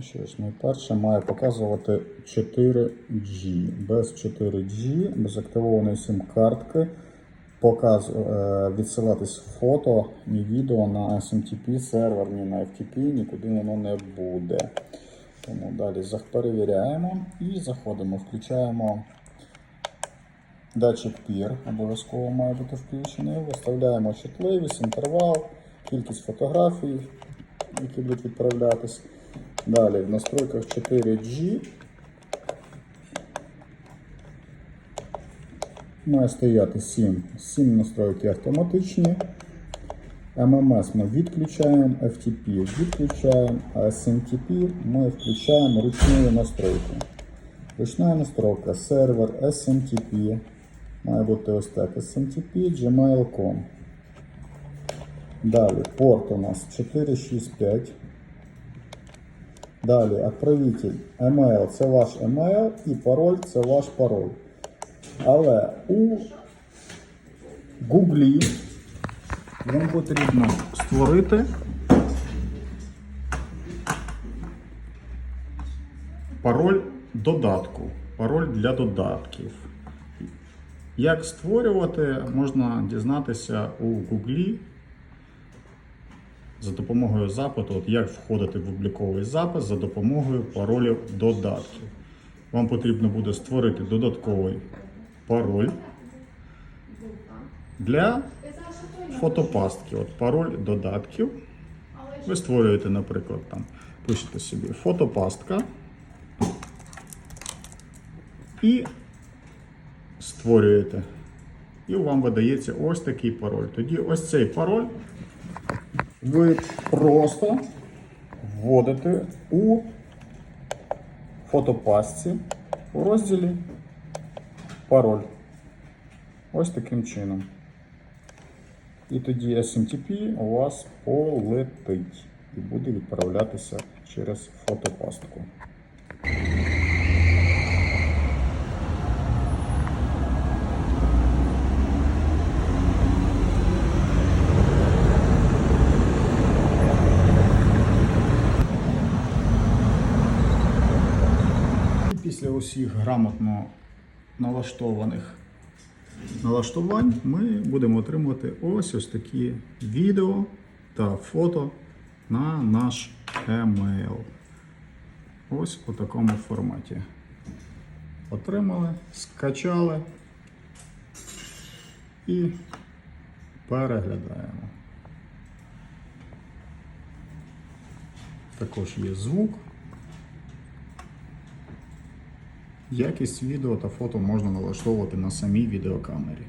Що ж, найперше має показувати 4G. Без 4G, без активованої сим-картки, показ, е, відсилатись фото ні відео на SMTP сервер, ні на FTP, нікуди воно не буде. Тому далі перевіряємо і заходимо, включаємо датчик PIR, обов'язково має бути включений. Виставляємо чутливість, інтервал, кількість фотографій, які будуть відправлятись. Далі в настройках 4G має стояти 7. 7 настройки автоматичні. MMS ми відключаємо, FTP відключаємо, а SMTP ми включаємо ручною настройку. Ручна настройка сервер SMTP. Має бути ось так. SMTP gmail.com. Далі порт у нас 465. Далі отправитель email це ваш email і пароль це ваш пароль. Але у Гуглі вам потрібно створити пароль додатку. Пароль для додатків. Як створювати, можна дізнатися у Гуглі за допомогою запиту, от як входити в обліковий запис за допомогою паролів додатків. Вам потрібно буде створити додатковий пароль для фотопастки. От пароль додатків. Ви створюєте, наприклад, там, пишете собі фотопастка і створюєте. І вам видається ось такий пароль. Тоді ось цей пароль ви просто вводите у фотопастці у розділі пароль. Ось таким чином. І тоді SMTP у вас полетить і буде відправлятися через фотопастку. І після усіх грамотно налаштованих налаштувань ми будемо отримувати ось ось такі відео та фото на наш email. Ось у такому форматі. Отримали, скачали і переглядаємо. Також є звук. Якість відео та фото можна налаштовувати на самій відеокамері.